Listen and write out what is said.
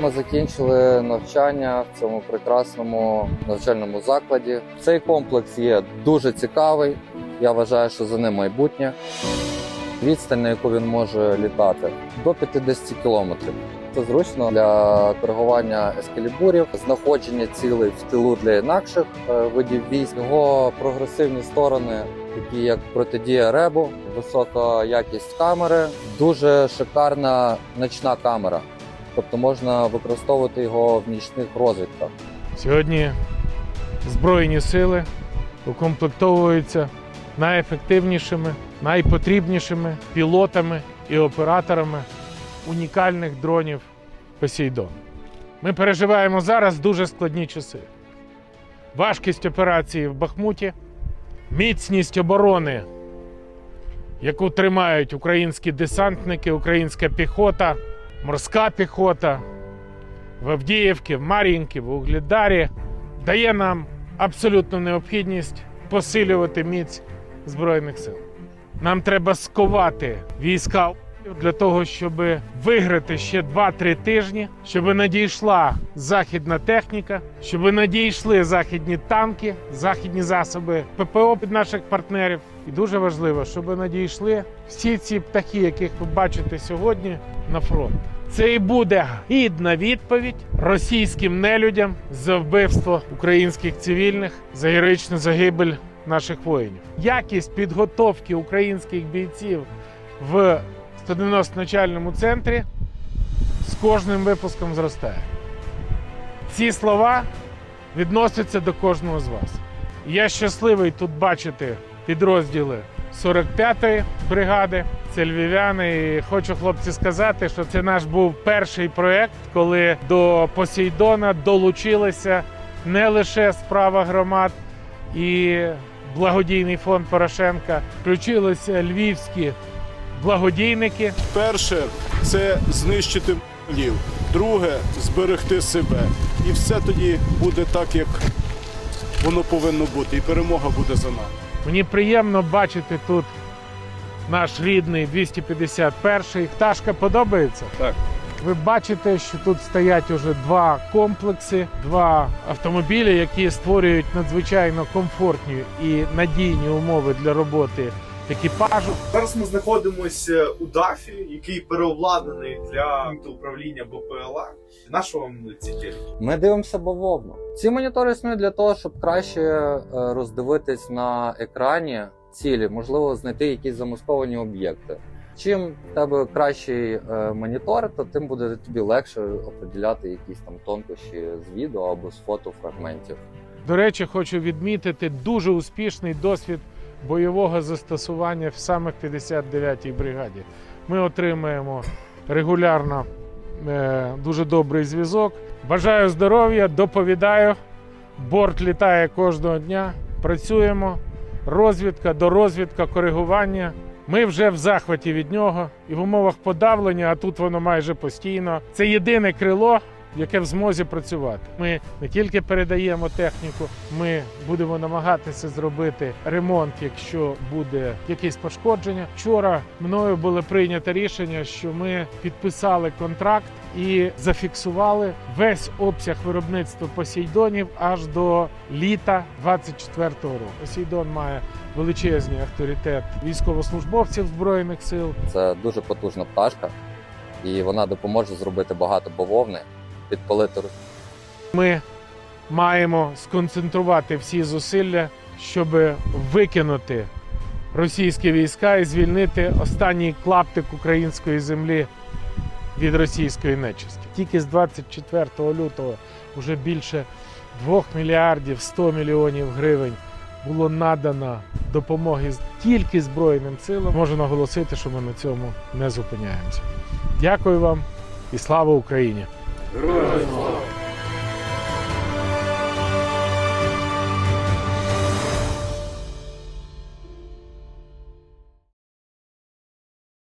Ми закінчили навчання в цьому прекрасному навчальному закладі. Цей комплекс є дуже цікавий. Я вважаю, що за ним майбутнє. Відстань, на яку він може літати, до 50 кілометрів. Це зручно для коригування ескалібурів, знаходження цілей в тилу для інакших е, видів військ. Його прогресивні сторони, такі як протидія ребу, висока якість камери, дуже шикарна ночна камера. Тобто можна використовувати його в нічних розвідках. Сьогодні Збройні сили укомплектовуються найефективнішими, найпотрібнішими пілотами і операторами унікальних дронів Посейдон. Ми переживаємо зараз дуже складні часи. Важкість операції в Бахмуті, міцність оборони, яку тримають українські десантники, українська піхота, морська піхота, в Авдіївці, в Мар'їнці, в Угледарі дає нам абсолютну необхідність посилювати міць Збройних сил. Нам треба сковати війська для того, щоб виграти ще 2-3 тижні, щоб надійшла західна техніка, щоб надійшли західні танки, західні засоби ППО від наших партнерів. І дуже важливо, щоб надійшли всі ці птахи, яких ви бачите сьогодні, на фронт. Це і буде гідна відповідь російським нелюдям за вбивство українських цивільних, за героїчну загибель наших воїнів. Якість підготовки українських бійців в 190 начальному центрі з кожним випуском зростає. Ці слова відносяться до кожного з вас. Я щасливий тут бачити підрозділи 45-ї бригади. Це львів'яни. І хочу хлопці сказати, що це наш був перший проект, коли до Посейдона долучилися не лише справа громад і благодійний фонд Порошенка, включилися львівські благодійники. Перше це знищити лів. Друге зберегти себе. І все тоді буде так, як воно повинно бути. І перемога буде за нами. Мені приємно бачити тут наш рідний 251-й. Пташка подобається? Так. Ви бачите, що тут стоять уже два комплекси, два автомобілі, які створюють надзвичайно комфортні і надійні умови для роботи екіпажу. Зараз ми знаходимося у ДАФі, який переобладнаний для управління БПЛА. На що вам ці? Ми дивимося бавовну. Ці монітори існують для того, щоб краще е, роздивитись на екрані цілі, можливо, знайти якісь замасковані об'єкти. Чим в тебе кращий е, монітор, то тим буде тобі легше определяти якісь там тонкощі з відео або з фотофрагментів. До речі, хочу відмітити дуже успішний досвід бойового застосування саме в 59-й бригаді. Ми отримуємо регулярно е, дуже добрий зв'язок. Бажаю здоров'я, доповідаю. Борт літає кожного дня. Працюємо. Розвідка, дорозвідка, коригування. Ми вже в захваті від нього і в умовах подавлення, а тут воно майже постійно. Це єдине крило, яке в змозі працювати. Ми не тільки передаємо техніку, ми будемо намагатися зробити ремонт, якщо буде якесь пошкодження. Вчора мною було прийнято рішення, що ми підписали контракт і зафіксували весь обсяг виробництва посейдонів аж до літа 24-го року. Посейдон має величезний авторитет військовослужбовців збройних сил. Це дуже потужна пташка, і вона допоможе зробити багато бавовни, підпалити Ми маємо сконцентрувати всі зусилля, щоб викинути російські війська і звільнити останній клаптик української землі від російської нечисті. Тільки з 24 лютого вже більше 2 мільярдів 100 мільйонів гривень було надано допомоги тільки Збройним силам. Можу наголосити, що ми на цьому не зупиняємося. Дякую вам і слава Україні! Героям слава!